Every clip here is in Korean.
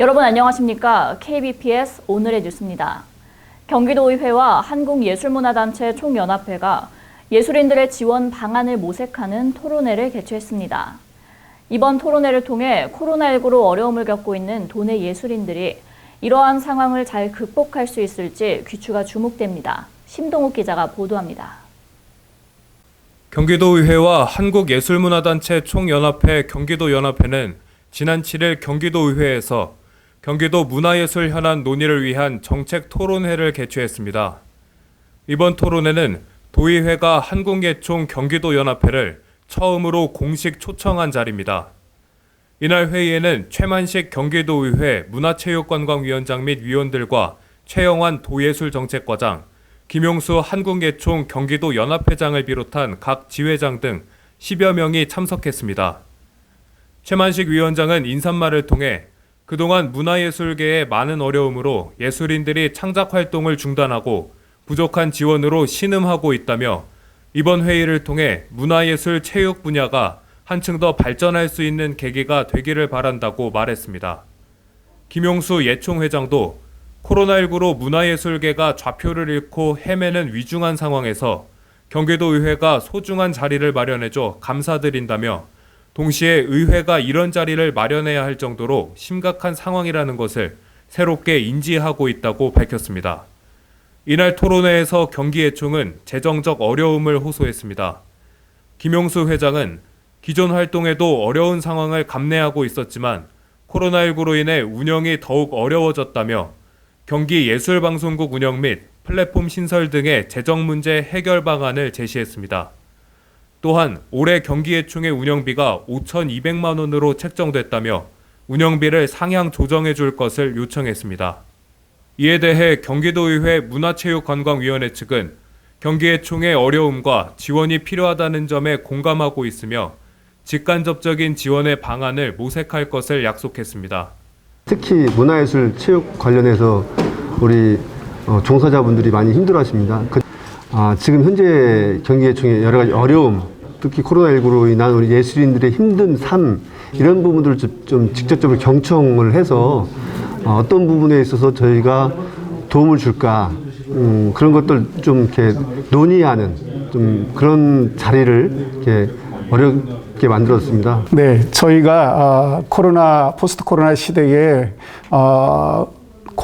여러분 안녕하십니까? KBPS 오늘의 뉴스입니다. 경기도의회와 한국예술문화단체 총연합회가 예술인들의 지원 방안을 모색하는 토론회를 개최했습니다. 이번 토론회를 통해 코로나19로 어려움을 겪고 있는 도내 예술인들이 이러한 상황을 잘 극복할 수 있을지 귀추가 주목됩니다. 심동욱 기자가 보도합니다. 경기도의회와 한국예술문화단체 총연합회 경기도연합회는 지난 7일 경기도의회에서 경기도 문화예술 현안 논의를 위한 정책 토론회를 개최했습니다. 이번 토론회는 도의회가 한국예총 경기도연합회를 처음으로 공식 초청한 자리입니다. 이날 회의에는 최만식 경기도의회 문화체육관광위원장 및 위원들과 최영환 도예술정책과장, 김용수 한국예총 경기도 연합회장을 비롯한 각 지회장 등 10여 명이 참석했습니다. 최만식 위원장은 인사말을 통해 그동안 문화예술계의 많은 어려움으로 예술인들이 창작 활동을 중단하고 부족한 지원으로 신음하고 있다며 이번 회의를 통해 문화예술 체육 분야가 한층 더 발전할 수 있는 계기가 되기를 바란다고 말했습니다. 김용수 예총회장도 코로나19로 문화예술계가 좌표를 잃고 헤매는 위중한 상황에서 경기도의회가 소중한 자리를 마련해줘 감사드린다며 동시에 의회가 이런 자리를 마련해야 할 정도로 심각한 상황이라는 것을 새롭게 인지하고 있다고 밝혔습니다. 이날 토론회에서 경기예총은 재정적 어려움을 호소했습니다. 김용수 회장은 기존 활동에도 어려운 상황을 감내하고 있었지만 코로나19로 인해 운영이 더욱 어려워졌다며 경기 예술방송국 운영 및 플랫폼 신설 등의 재정 문제 해결 방안을 제시했습니다. 또한 올해 경기예총의 운영비가 5,200만 원으로 책정됐다며 운영비를 상향 조정해 줄 것을 요청했습니다. 이에 대해 경기도의회 문화체육관광위원회 측은 경기예총의 어려움과 지원이 필요하다는 점에 공감하고 있으며 직간접적인 지원의 방안을 모색할 것을 약속했습니다. 특히 문화예술 체육 관련해서 우리 어, 종사자분들이 많이 힘들어하십니다. 그, 아, 지금 현재 경기예총의 여러 가지 어려움, 특히 코로나19로 인한 우리 예술인들의 힘든 삶 이런 부분들을 좀, 좀 직접적으로 경청을 해서 어, 어떤 부분에 있어서 저희가 도움을 줄까 음, 그런 것들 좀 이렇게 논의하는 좀 그런 자리를 이렇게 어렵게 만들었습니다. 네, 저희가 어, 코로나 포스트 코로나 시대에 어,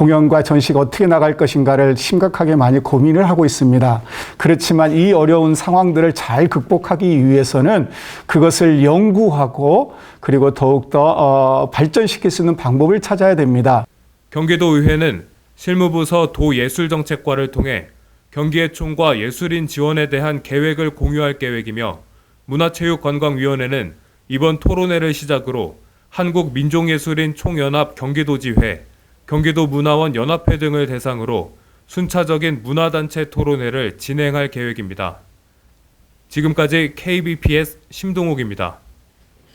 공연과 전시가 어떻게 나갈 것인가를 심각하게 많이 고민을 하고 있습니다. 그렇지만 이 어려운 상황들을 잘 극복하기 위해서는 그것을 연구하고 그리고 더욱더 어, 발전시킬 수 있는 방법을 찾아야 됩니다. 경기도의회는 실무부서 도예술정책과를 통해 경기예총과 예술인 지원에 대한 계획을 공유할 계획이며 문화체육관광위원회는 이번 토론회를 시작으로 한국민족예술인 총연합 경기도지회, 경기도 문화원 연합회 등을 대상으로 순차적인 문화단체 토론회를 진행할 계획입니다. 지금까지 KBPS 심동욱입니다.